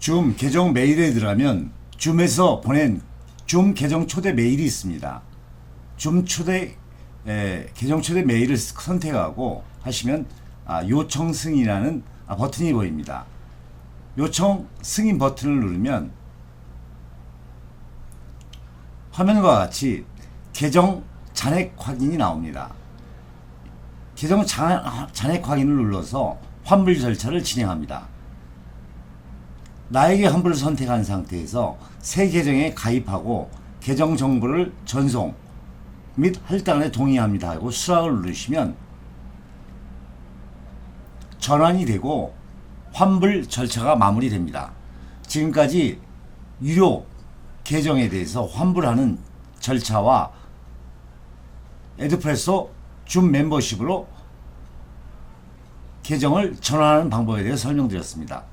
줌 계정 메일에 들어가면 줌에서 보낸 줌 계정 초대 메일이 있습니다. 줌 초대 에, 계정 초대 메일을 선택하고 하시면 아, 요청 승인이라는 아, 버튼이 보입니다. 요청 승인 버튼을 누르면 화면과 같이 계정 잔액 확인이 나옵니다. 계정 잔- 잔액 확인을 눌러서 환불 절차를 진행합니다. 나에게 환불을 선택한 상태에서 새 계정에 가입하고 계정 정보를 전송 및 할당에 동의합니다 하고 수락을 누르시면 전환이 되고 환불 절차가 마무리됩니다. 지금까지 유료 계정에 대해서 환불하는 절차와 에드프레소 줌 멤버십으로 계정을 전환하는 방법에 대해 설명드렸습니다.